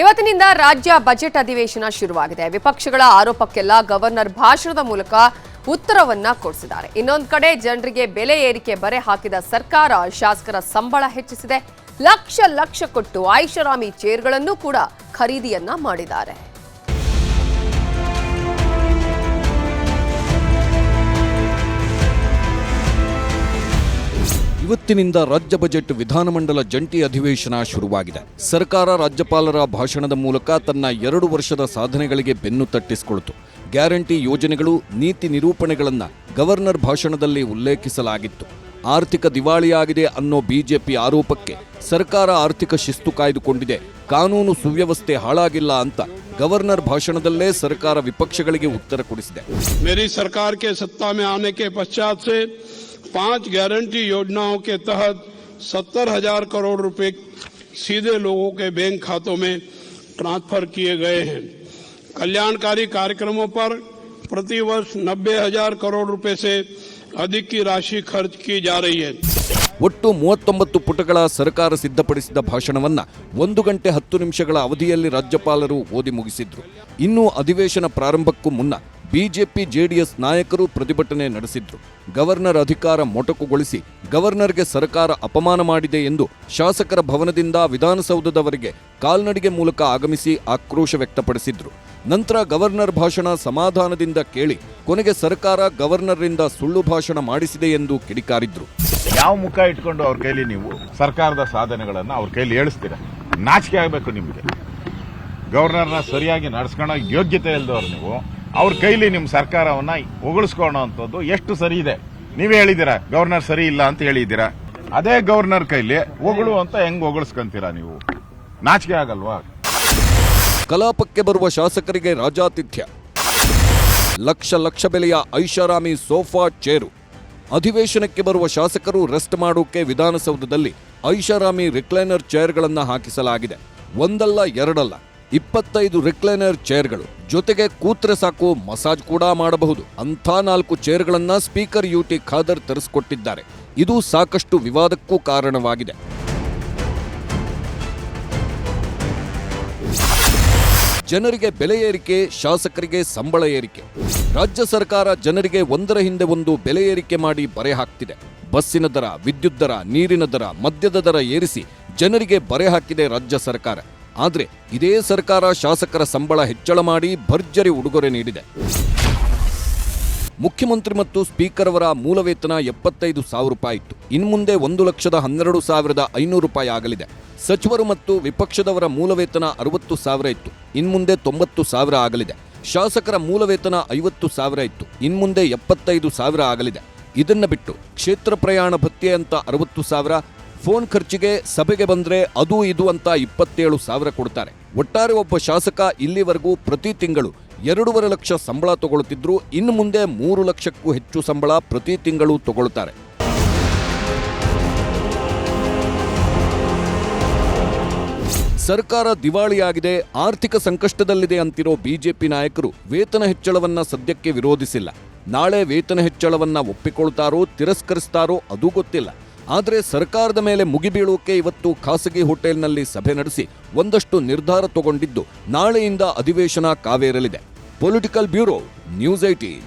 ಇವತ್ತಿನಿಂದ ರಾಜ್ಯ ಬಜೆಟ್ ಅಧಿವೇಶನ ಶುರುವಾಗಿದೆ. ವಿಪಕ್ಷಗಳ ಆರೋಪಕ್ಕೆಲ್ಲ ಗವರ್ನರ್ ಭಾಷಣದ ಮೂಲಕ ಉತ್ತರವನ್ನ ಕೊಡಿಸಿದ್ದಾರೆ. ಇನ್ನೊಂದು ಕಡೆ ಜನರಿಗೆ ಬೆಲೆ ಏರಿಕೆ ಬರೆ ಹಾಕಿದ ಸರ್ಕಾರ ಶಾಸಕರ ಸಂಬಳ ಹೆಚ್ಚಿಸಿದೆ. ಲಕ್ಷ ಲಕ್ಷ ಕೊಟ್ಟು ಐಷಾರಾಮಿ ಚೇರ್ಗಳನ್ನು ಕೂಡ ಖರೀದಿಯನ್ನ ಮಾಡಿದ್ದಾರೆ. ಇವತ್ತಿನಿಂದ ರಾಜ್ಯ ಬಜೆಟ್ ವಿಧಾನಮಂಡಲ ಜಂಟಿ ಅಧಿವೇಶನ ಶುರುವಾಗಿದೆ ಸರ್ಕಾರ ರಾಜ್ಯಪಾಲರ ಭಾಷಣದ ಮೂಲಕ ತನ್ನ ಎರಡು ವರ್ಷದ ಸಾಧನೆಗಳಿಗೆ ಬೆನ್ನು ತಟ್ಟಿಸಿಕೊಳ್ತು ಗ್ಯಾರಂಟಿ ಯೋಜನೆಗಳು ನೀತಿ ನಿರೂಪಣೆಗಳನ್ನು ಗವರ್ನರ್ ಭಾಷಣದಲ್ಲಿ ಉಲ್ಲೇಖಿಸಲಾಗಿತ್ತು ಆರ್ಥಿಕ ದಿವಾಳಿಯಾಗಿದೆ ಅನ್ನೋ ಬಿಜೆಪಿ ಆರೋಪಕ್ಕೆ ಸರ್ಕಾರ ಆರ್ಥಿಕ ಶಿಸ್ತು ಕಾಯ್ದುಕೊಂಡಿದೆ ಕಾನೂನು ಸುವ್ಯವಸ್ಥೆ ಹಾಳಾಗಿಲ್ಲ ಅಂತ ಗವರ್ನರ್ ಭಾಷಣದಲ್ಲೇ ಸರ್ಕಾರ ವಿಪಕ್ಷಗಳಿಗೆ ಉತ್ತರ ಕೊಡಿಸಿದೆ मेरी सरकार के सत्ता में आने के पश्चात से पांच गारंटी योजनाओं के तहत सत्तर हजार करोड़ रुपए सीधे लोगों के बैंक खातों में ट्रांसफर किए गए हैं कल्याणकारी कार्यक्रमों पर प्रतिवर्ष नब्बे हजार करोड़ रुपए से अधिक की राशि खर्च की जा रही है ಒಟ್ಟು ಮೂವತ್ತೊಂಬತ್ತು ಪುಟಗಳ ಸರ್ಕಾರ ಸಿದ್ಧಪಡಿಸಿದ ಭಾಷಣವನ್ನ ಒಂದು ಗಂಟೆ ಹತ್ತು ನಿಮಿಷಗಳ ಅವಧಿಯಲ್ಲಿ ರಾಜ್ಯಪಾಲರು ಓದಿ ಮುಗಿಸಿದ್ರು ಇನ್ನು ಅಧಿವೇಶನ ಪ್ರಾರಂಭಕ್ಕೂ ಮುನ್ನ ಬಿಜೆಪಿ ಜೆಡಿಎಸ್ ನಾಯಕರು ಪ್ರತಿಭಟನೆ ನಡೆಸಿದ್ರು. ಗವರ್ನರ್ ಅಧಿಕಾರ ಮೊಟಕುಗೊಳಿಸಿ ಗವರ್ನರ್ಗೆ ಸರ್ಕಾರ ಅಪಮಾನ ಮಾಡಿದೆ ಎಂದು ಶಾಸಕರ ಭವನದಿಂದ ವಿಧಾನಸೌಧದವರೆಗೆ ಕಾಲ್ನಡಿಗೆ ಮೂಲಕ ಆಗಮಿಸಿ ಆಕ್ರೋಶ ವ್ಯಕ್ತಪಡಿಸಿದ್ರು. ನಂತರ ಗವರ್ನರ್ ಭಾಷಣ ಸಮಾಧಾನದಿಂದ ಕೇಳಿ ಕೊನೆಗೆ ಸರ್ಕಾರ ಗವರ್ನರ್ರಿಂದ ಸುಳ್ಳು ಭಾಷಣ ಮಾಡಿಸಿದೆ ಎಂದು ಕಿಡಿಕಾರಿದ್ರು. ಯಾವ ಮುಖ ಇಟ್ಕೊಂಡು ಅವ್ರ ಕೈಲಿ ನೀವು ಸರ್ಕಾರದ ಸಾಧನೆಗಳನ್ನು ಅವ್ರ ಕೈಲಿ ಹೇಳಿಸ್ತೀರ ನಾಚಿಕೆ ಆಗಬೇಕು ನಿಮಗೆ. ಗವರ್ನರ್ನ ಸರಿಯಾಗಿ ನಡೆಸ್ಕೊಳ್ಳೋ ಯೋಗ್ಯತೆ ಇಲ್ದವ್ರು ನೀವು. ಅವ್ರ ಕೈಲಿ ನಿಮ್ಮ ಸರ್ಕಾರವನ್ನ ಉಗುಳಿಸ್ಕೊಳ್ಳೋ ಅಂಥದ್ದು ಎಷ್ಟು ಸರಿ ಇದೆ? ನೀವೇ ಹೇಳಿದ್ದೀರಾ, ಗವರ್ನರ್ ಸರಿ ಇಲ್ಲ ಅಂತ ಹೇಳಿದ್ದೀರಾ? ಅದೇ ಗವರ್ನರ್ ಕೈಲಿ ಹೊಗಳು ಅಂತ ಹೆಂಗ್ ಉಗುಳಿಸ್ಕೊಂತೀರಾ ನೀವು? ನಾಚಿಕೆ ಆಗಲ್ವಾ? ಕಲಾಪಕ್ಕೆ ಬರುವ ಶಾಸಕರಿಗೆ ರಾಜಾತಿಥ್ಯ. ಲಕ್ಷ ಲಕ್ಷ ಬೆಲೆಯ ಐಷಾರಾಮಿ ಸೋಫಾ ಚೇರು. ಅಧಿವೇಶನಕ್ಕೆ ಬರುವ ಶಾಸಕರು ರೆಸ್ಟ್ ಮಾಡೋಕೆ ವಿಧಾನಸೌಧದಲ್ಲಿ ಐಷಾರಾಮಿ ರಿಕ್ಲೈನರ್ ಚೇರ್ಗಳನ್ನು ಹಾಕಿಸಲಾಗಿದೆ. ಒಂದಲ್ಲ ಎರಡಲ್ಲ. ಇಪ್ಪತ್ತೈದು ರಿಕ್ಲೈನರ್ ಚೇರ್ಗಳು. ಜೊತೆಗೆ ಕೂತ್ರೆ ಸಾಕು, ಮಸಾಜ್ ಕೂಡ ಮಾಡಬಹುದು. ಅಂಥ ನಾಲ್ಕು ಚೇರ್ಗಳನ್ನ ಸ್ಪೀಕರ್ ಯುಟಿ ಖಾದರ್ ತರಿಸಿಕೊಟ್ಟಿದ್ದಾರೆ. ಇದು ಸಾಕಷ್ಟು ವಿವಾದಕ್ಕೂ ಕಾರಣವಾಗಿದೆ. ಜನರಿಗೆ ಬೆಲೆ ಏರಿಕೆ, ಶಾಸಕರಿಗೆ ಸಂಬಳ ಏರಿಕೆ. ರಾಜ್ಯ ಸರ್ಕಾರ ಜನರಿಗೆ ಒಂದರ ಹಿಂದೆ ಒಂದು ಬೆಲೆ ಏರಿಕೆ ಮಾಡಿ ಬರೆ ಹಾಕ್ತಿದೆ. ಬಸ್ಸಿನ ದರ, ವಿದ್ಯುತ್ ದರ, ನೀರಿನ ದರ, ಮದ್ಯದ ದರ ಏರಿಸಿ ಜನರಿಗೆ ಬರೆ ಹಾಕಿದೆ ರಾಜ್ಯ ಸರ್ಕಾರ. ಆದರೆ ಇದೇ ಸರ್ಕಾರ ಶಾಸಕರ ಸಂಬಳ ಹೆಚ್ಚಳ ಮಾಡಿ ಭರ್ಜರಿ ಉಡುಗೊರೆ ನೀಡಿದೆ. ಮುಖ್ಯಮಂತ್ರಿ ಮತ್ತು ಸ್ಪೀಕರ್ ಅವರ ಮೂಲ ವೇತನ ಎಪ್ಪತ್ತೈದು ಸಾವಿರ ರೂಪಾಯಿ ಇತ್ತು. ಇನ್ಮುಂದೆ ಒಂದು ಲಕ್ಷದ ಹನ್ನೆರಡು ಸಾವಿರದ ಐನೂರು ರೂಪಾಯಿ ಆಗಲಿದೆ. ಸಚಿವರು ಮತ್ತು ವಿಪಕ್ಷದವರ ಮೂಲ ವೇತನ ಅರವತ್ತು ಸಾವಿರ ಇತ್ತು. ಇನ್ಮುಂದೆ ತೊಂಬತ್ತು ಸಾವಿರ ಆಗಲಿದೆ. ಶಾಸಕರ ಮೂಲ ವೇತನ ಐವತ್ತು ಸಾವಿರ ಇತ್ತು. ಇನ್ಮುಂದೆ ಎಪ್ಪತ್ತೈದು ಸಾವಿರ ಆಗಲಿದೆ. ಇದನ್ನು ಬಿಟ್ಟು ಕ್ಷೇತ್ರ ಪ್ರಯಾಣ ಭತ್ಯೆ ಅಂತ ಅರವತ್ತು ಸಾವಿರ ಫೋನ್ ಖರ್ಚಿಗೆ ಸಭೆಗೆ ಬಂದರೆ ಅದು ಇದು ಅಂತ ಇಪ್ಪತ್ತೇಳು ಸಾವಿರ ಕೊಡ್ತಾರೆ. ಒಟ್ಟಾರೆ ಒಬ್ಬ ಶಾಸಕ ಇಲ್ಲಿವರೆಗೂ ಪ್ರತಿ ತಿಂಗಳು ಎರಡೂವರೆ ಲಕ್ಷ ಸಂಬಳ ತಗೊಳ್ತಿದ್ರು, ಇನ್ನು ಮುಂದೆ ಮೂರು ಲಕ್ಷಕ್ಕೂ ಹೆಚ್ಚು ಸಂಬಳ ಪ್ರತಿ ತಿಂಗಳು ತಗೊಳ್ತಾರೆ. ಸರ್ಕಾರ ದಿವಾಳಿಯಾಗಿದೆ, ಆರ್ಥಿಕ ಸಂಕಷ್ಟದಲ್ಲಿದೆ ಅಂತಿರೋ ಬಿಜೆಪಿ ನಾಯಕರು ವೇತನ ಹೆಚ್ಚಳವನ್ನ ಸದ್ಯಕ್ಕೆ ವಿರೋಧಿಸಿಲ್ಲ. ನಾಳೆ ವೇತನ ಹೆಚ್ಚಳವನ್ನ ಒಪ್ಪಿಕೊಳ್ತಾರೋ, ತಿರಸ್ಕರಿಸ್ತಾರೋ ಅದು ಗೊತ್ತಿಲ್ಲ. ಆದರೆ ಸರ್ಕಾರದ ಮೇಲೆ ಮುಗಿಬೀಳುವಕ್ಕೆ ಇವತ್ತು ಖಾಸಗಿ ಹೋಟೆಲ್ನಲ್ಲಿ ಸಭೆ ನಡೆಸಿ ಒಂದಷ್ಟು ನಿರ್ಧಾರ ತಗೊಂಡಿದ್ದು ನಾಳೆಯಿಂದ ಅಧಿವೇಶನ ಕಾವೇರಲಿದೆ. Political bureau, news eighteen